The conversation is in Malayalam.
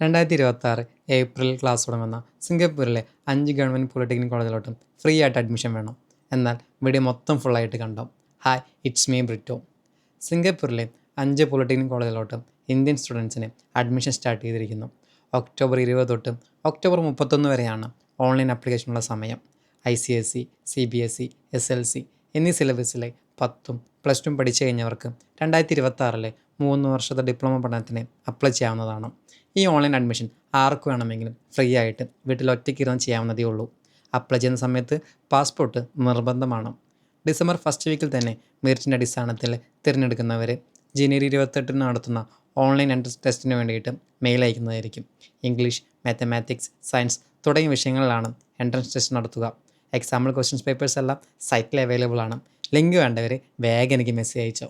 രണ്ടായിരത്തി ഇരുപത്തി ഏപ്രിൽ ക്ലാസ് തുടങ്ങുന്ന സിംഗപ്പൂരിലെ അഞ്ച് ഗവൺമെന്റ് പോളിടെക്നിക് കോളേജിലോട്ടും ഫ്രീ ആയിട്ട് അഡ്മിഷൻ വേണം. എന്നാൽ വീഡിയോ മൊത്തം ഫുള്ളായിട്ട് കണ്ടോ? ഹായ് ഇറ്റ്സ് മീ ബ്രിറ്റോ സിംഗപ്പൂരിലെ അഞ്ച് പോളിടെക്നിക് കോളേജിലോട്ടും ഇന്ത്യൻ സ്റ്റുഡൻസിന് അഡ്മിഷൻ സ്റ്റാർട്ട് ചെയ്തിരിക്കുന്നു. ഒക്ടോബർ ഇരുപത് തൊട്ട് ഒക്ടോബർ മുപ്പത്തൊന്ന് വരെയാണ് ഓൺലൈൻ ആപ്ലിക്കേഷനുള്ള സമയം. I C S C C B S E S L C എന്നീ സിലബസിലെ പത്തും പ്ലസ് ടു പഠിച്ചു കഴിഞ്ഞവർക്ക് രണ്ടായിരത്തി ഇരുപത്തി മൂന്ന് വർഷത്തെ ഡിപ്ലോമ പഠനത്തിന് അപ്ലൈ ചെയ്യാവുന്നതാണ്. ഈ ഓൺലൈൻ അഡ്മിഷൻ ആർക്ക് വേണമെങ്കിലും ഫ്രീ ആയിട്ട് വീട്ടിൽ ഒറ്റയ്ക്ക് ഇരുന്ന് ചെയ്യാവുന്നതേ ഉള്ളൂ. അപ്ലൈ ചെയ്യുന്ന സമയത്ത് പാസ്പോർട്ട് നിർബന്ധമാണ്. ഡിസംബർ ഫസ്റ്റ് വീക്കിൽ തന്നെ മെറിറ്റിന്റെ അടിസ്ഥാനത്തിൽ തിരഞ്ഞെടുക്കുന്നവർ ജനുവരി ഇരുപത്തെട്ടിന് നടത്തുന്ന ഓൺലൈൻ എൻട്രൻസ് ടെസ്റ്റിന് വേണ്ടിയിട്ട് മെയിൽ അയക്കുന്നതായിരിക്കും. ഇംഗ്ലീഷ് മാത്തമാറ്റിക്സ് സയൻസ് തുടങ്ങിയ വിഷയങ്ങളിലാണ് എൻട്രൻസ് ടെസ്റ്റ് നടത്തുക. എക്സാമ്പിൾ ക്വസ്റ്റ്യൻസ് പേപ്പേഴ്സ് എല്ലാം സൈറ്റിൽ അവൈലബിൾ ആണ്. ലിങ്ക് വേണ്ടവർ വേഗം എനിക്ക് മെസ്സേജ് അയച്ചോ